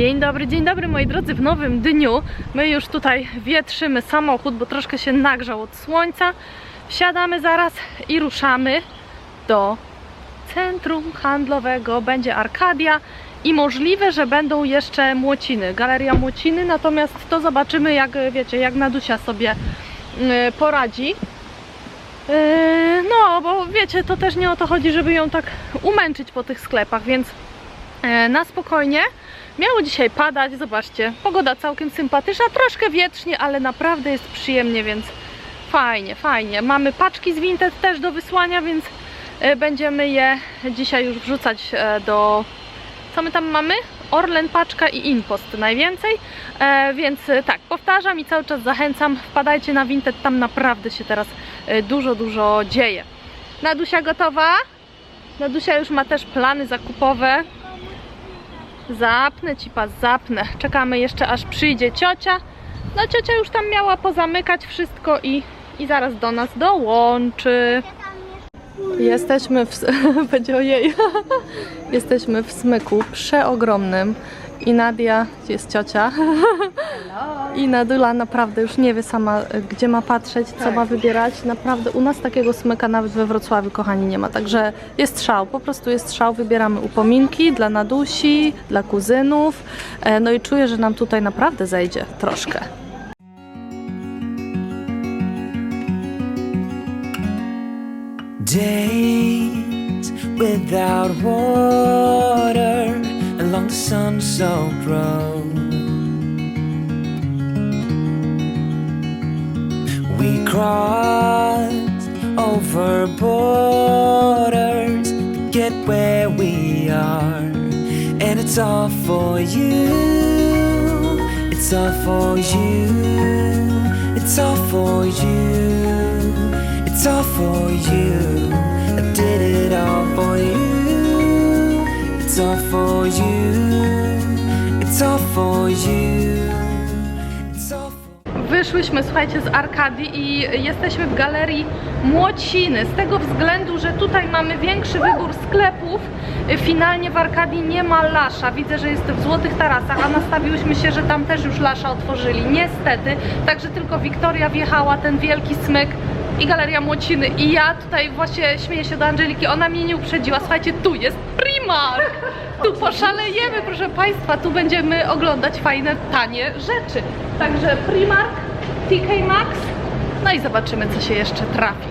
Dzień dobry, dzień dobry moi drodzy, w nowym dniu. My już tutaj wietrzymy samochód, bo troszkę się nagrzał od słońca. Wsiadamy zaraz i ruszamy do centrum handlowego. Będzie Arkadia i możliwe, że będą jeszcze Młociny, Galeria Młociny, natomiast to zobaczymy jak wiecie, jak Nadusia sobie yy, poradzi. Yy, No, bo wiecie, to też nie o to chodzi, żeby ją tak umęczyć po tych sklepach, więc e, na spokojnie. Miało dzisiaj padać, zobaczcie, pogoda całkiem sympatyczna, troszkę wietrznie, ale naprawdę jest przyjemnie, więc fajnie, fajnie. Mamy paczki z Vinted też do wysłania, więc e, będziemy je dzisiaj już wrzucać e, do... Co my tam mamy? Orlen, paczka i Inpost najwięcej, e, więc e, tak, powtarzam i cały czas zachęcam, wpadajcie na Vinted, tam naprawdę się teraz dużo, dużo dzieje. Nadusia gotowa? Nadusia już ma też plany zakupowe. Zapnę ci pas, zapnę. Czekamy jeszcze aż przyjdzie ciocia. No ciocia już tam miała pozamykać wszystko i, i zaraz do nas dołączy. Jesteśmy w... Będzie ojej. Jesteśmy w smyku przeogromnym i Nadia, gdzie jest ciocia? I Nadula naprawdę już nie wie sama, gdzie ma patrzeć, co ma wybierać. Naprawdę u nas takiego smyka nawet we Wrocławiu, kochani, nie ma. Także jest szał, po prostu jest szał. Wybieramy upominki dla Nadusi, dla kuzynów. E, No i czuję, że nam tutaj naprawdę zejdzie troszkę. Days without water along the sun-soaked road. We crossed over borders to get where we are, and it's all for you. It's all for you. It's all for you. It's all for you. I did it all for you. It's all for you. It's all for you. Wyszłyśmy, słuchajcie, z Arkadii i jesteśmy w galerii Młociny. Z tego względu, że tutaj mamy większy wybór sklepów. Finalnie w Arkadii nie ma Lasza. Widzę, że jest w Złotych Tarasach, a nastawiłyśmy się, że tam też już Lasza otworzyli. Niestety, także tylko Wiktoria wjechała, ten wielki smyk i Galeria Młociny. I ja tutaj właśnie śmieję się do Angeliki, ona mnie nie uprzedziła. Słuchajcie, tu jest Tu poszalejemy, proszę Państwa, tu będziemy oglądać fajne, tanie rzeczy. Także Primark, TK Maxx, no i zobaczymy, co się jeszcze trafi.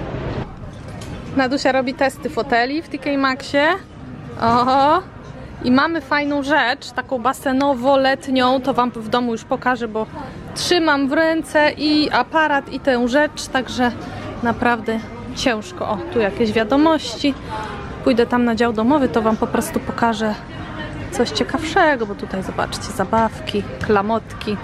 Nadusia robi testy foteli w TK Maxie. Oho. I mamy fajną rzecz, taką basenowo-letnią, to Wam w domu już pokażę, bo trzymam w ręce i aparat i tę rzecz, także naprawdę ciężko. O, tu jakieś wiadomości. Pójdę tam na dział domowy, to Wam po prostu pokażę coś ciekawszego, bo tutaj zobaczcie, zabawki, klamotki.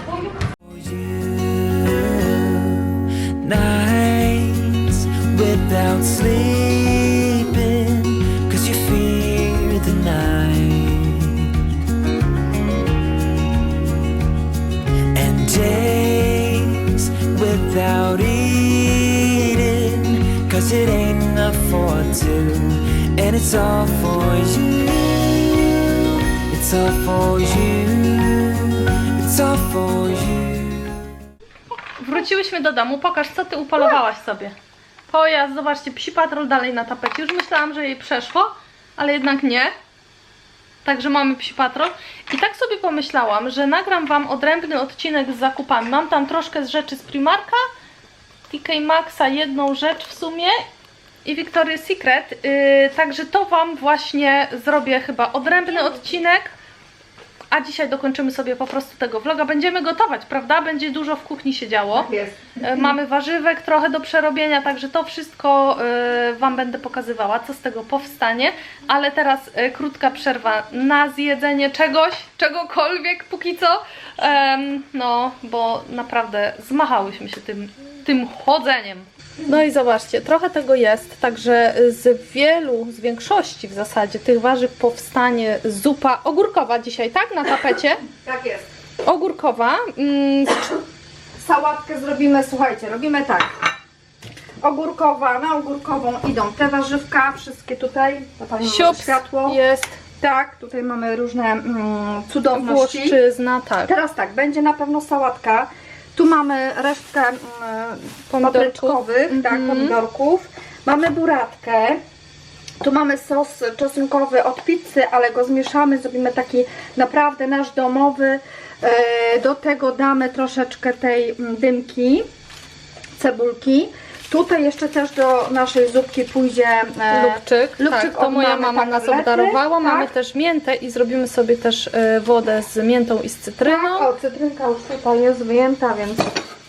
without eating cause it ain't enough for two it's all for you it's all for you it's all for you Wróciłyśmy do domu, pokaż co ty upolowałaś sobie. Pojazd, zobaczcie, psi patrol dalej na tapecie. Już myślałam, że jej przeszło, ale jednak nie. Także mamy psi patrol. I tak sobie pomyślałam, że nagram wam odrębny odcinek z zakupami. Mam tam troszkę z rzeczy z Primarka, TK Maxa, jedną rzecz w sumie i Victoria's Secret. Yy, także to wam właśnie zrobię chyba odrębny odcinek. A dzisiaj dokończymy sobie po prostu tego vloga. Będziemy gotować, prawda? Będzie dużo w kuchni się działo. Tak jest. E, Mamy warzywek trochę do przerobienia, także to wszystko e, Wam będę pokazywała, co z tego powstanie. Ale teraz e, krótka przerwa na zjedzenie czegoś, czegokolwiek póki co. Em, no, bo naprawdę zmachałyśmy się tym, tym chodzeniem. No i zobaczcie, trochę tego jest, także z wielu, z większości w zasadzie tych warzyw powstanie zupa ogórkowa dzisiaj, tak? Na tapecie. Tak jest. Ogórkowa. Mm, Sałatkę zrobimy, słuchajcie, robimy tak. Ogórkowa, na ogórkową idą te warzywka, wszystkie tutaj. To pani ma Siups światło. jest Tak, tutaj mamy różne mm, cudowności. Włoszczyzna, tak. Teraz tak, będzie na pewno sałatka. Tu mamy resztkę mm, Pomidorków. papryczkowych, tak, Mhm. pomidorków. Mamy buratkę. Tu mamy sos czosnkowy od pizzy, ale go zmieszamy, zrobimy taki naprawdę nasz domowy. E, Do tego damy troszeczkę tej mm, dymki, cebulki. Tutaj jeszcze też do naszej zupki pójdzie e, Lubczyk, lubczyk tak, to moja mamy mama nas tablety, obdarowała. Mamy tak. też miętę i zrobimy sobie też e, wodę z miętą i z cytryną. O, cytrynka już tutaj jest wyjęta, więc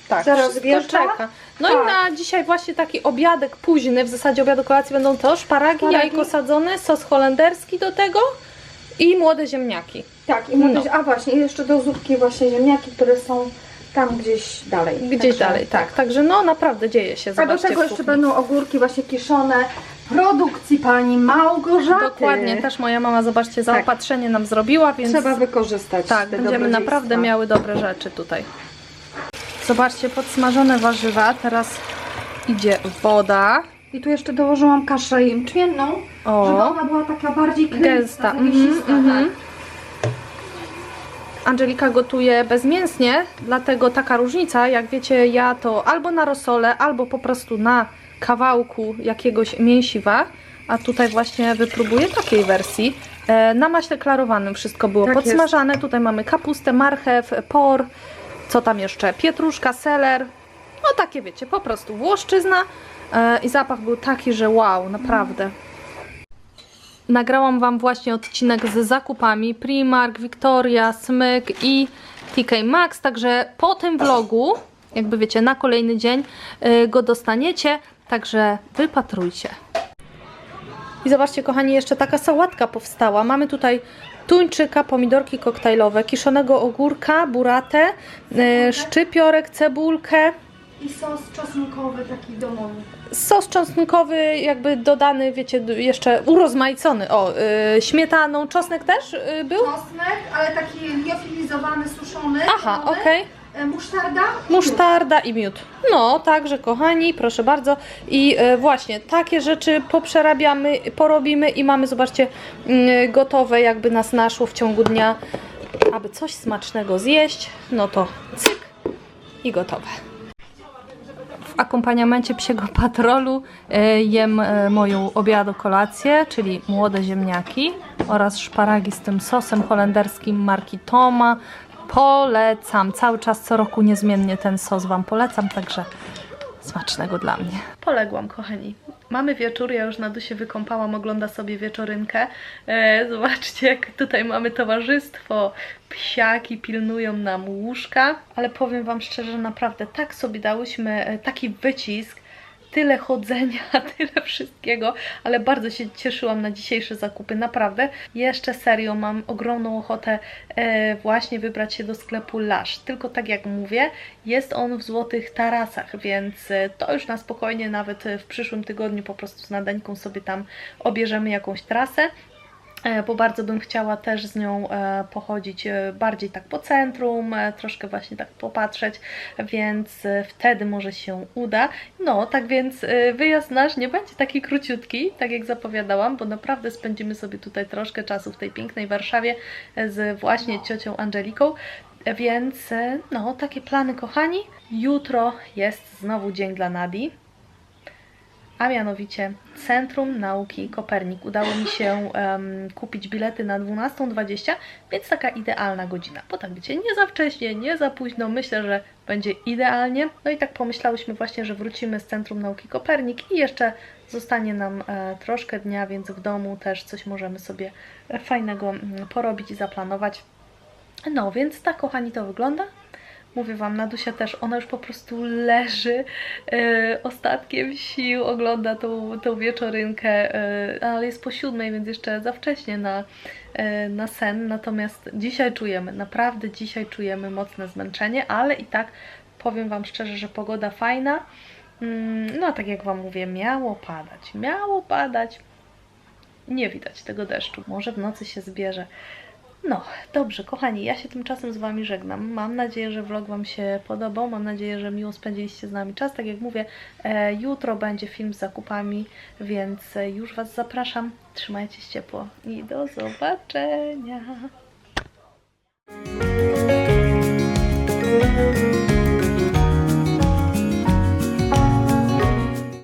Tak, Zaraz wjeżdża? czeka. No Tak. i na dzisiaj właśnie taki obiadek późny, w zasadzie obiadu kolacji będą to szparagi, Szparagi. jajko sadzone, sos holenderski do tego i młode ziemniaki. Tak, i młode, No. a właśnie, i jeszcze do zupki właśnie ziemniaki, które są tam gdzieś dalej. Gdzieś Także- dalej, tak. Także no naprawdę dzieje się, A do tego jeszcze będą ogórki właśnie kiszone produkcji pani Małgorzaty. Dokładnie, też moja mama, zobaczcie, zaopatrzenie nam zrobiła, więc Trzeba wykorzystać tak, będziemy naprawdę miały dobre rzeczy tutaj. Zobaczcie, podsmażone warzywa, teraz idzie woda. I tu jeszcze dołożyłam kaszę jęczmienną, O. żeby ona była taka bardziej klęsta, Gęsta. Mhm, mięsista, mhm. tak. Angelika gotuje bezmięsnie, dlatego taka różnica, jak wiecie, ja to albo na rosole, albo po prostu na kawałku jakiegoś mięsiwa, a tutaj właśnie wypróbuję takiej wersji. E, Na maśle klarowanym wszystko było Tak podsmażane. Tutaj mamy kapustę, marchew, por, co tam jeszcze? Pietruszka, seler. No takie wiecie, po prostu włoszczyzna. E, I zapach był taki, że wow, naprawdę. Nagrałam Wam właśnie odcinek z zakupami Primark, Victoria, Smyk i TK Maxx, także po tym vlogu, jakby wiecie, na kolejny dzień y, go dostaniecie, także wypatrujcie. I zobaczcie kochani, jeszcze taka sałatka powstała. Mamy tutaj tuńczyka, pomidorki koktajlowe, kiszonego ogórka, buratę, y, szczypiorek, cebulkę, I sos czosnkowy taki domowy. Sos czosnkowy jakby dodany, wiecie, jeszcze urozmaicony, o, y, śmietaną, czosnek też y, był? Czosnek, ale taki liofilizowany, suszony. Aha, domowy. okej. E, Musztarda. Musztarda i miód. No, także kochani, proszę bardzo. I e, właśnie takie rzeczy poprzerabiamy, porobimy i mamy, zobaczcie, mm, gotowe jakby nas naszło w ciągu dnia, aby coś smacznego zjeść. No to cyk i gotowe. Akompaniamencie psiego patrolu e, jem e, moją obiadu kolację, czyli młode ziemniaki oraz szparagi z tym sosem holenderskim marki Toma. Polecam. Cały czas co roku niezmiennie ten sos Wam polecam, także smacznego dla mnie. Poległam, kochani. Mamy wieczór, ja już na dusie wykąpałam, ogląda sobie wieczorynkę. E, zobaczcie, jak tutaj mamy towarzystwo. Psiaki pilnują nam łóżka, ale powiem Wam szczerze, naprawdę tak sobie dałyśmy e, taki wycisk, tyle chodzenia, tyle wszystkiego, ale bardzo się cieszyłam na dzisiejsze zakupy, naprawdę. Jeszcze serio mam ogromną ochotę e, właśnie wybrać się do sklepu Lush. Tylko tak jak mówię, jest on w złotych tarasach, więc e, to już na spokojnie nawet w przyszłym tygodniu po prostu z Nadańką sobie tam obierzemy jakąś trasę. E, bo bardzo bym chciała też z nią e, pochodzić e, bardziej tak po centrum, troszkę właśnie tak popatrzeć, więc wtedy może się uda. No, tak więc wyjazd nasz nie będzie taki króciutki, tak jak zapowiadałam, bo naprawdę spędzimy sobie tutaj troszkę czasu w tej pięknej Warszawie z właśnie ciocią Angeliką. Więc no, takie plany kochani. Jutro jest znowu dzień dla Nadi a mianowicie Centrum Nauki Kopernik. Udało mi się em, kupić bilety na 12.20, więc taka idealna godzina. Bo tak wiecie, nie za wcześnie, nie za późno, myślę, że będzie idealnie. No i tak pomyślałyśmy właśnie, że wrócimy z Centrum Nauki Kopernik i jeszcze zostanie nam e, troszkę dnia, więc w domu też coś możemy sobie fajnego mm, porobić i zaplanować. No, więc tak kochani to wygląda. Mówię Wam, Nadusia też, ona już po prostu leży e, ostatkiem sił, ogląda tą, tą wieczorynkę, e, ale jest po siódmej, więc jeszcze za wcześnie na, e, na sen. Natomiast dzisiaj czujemy, naprawdę dzisiaj czujemy mocne zmęczenie, ale i tak powiem Wam szczerze, że pogoda fajna. Mm, No, tak jak Wam mówię, miało padać, miało padać. Nie widać tego deszczu. Może w nocy się zbierze. No, dobrze, kochani, ja się tymczasem z Wami żegnam. Mam nadzieję, że vlog Wam się podobał. Mam nadzieję, że miło spędziliście z nami czas. Tak jak mówię, e, jutro będzie film z zakupami, więc e, już Was zapraszam. Trzymajcie się ciepło i do zobaczenia.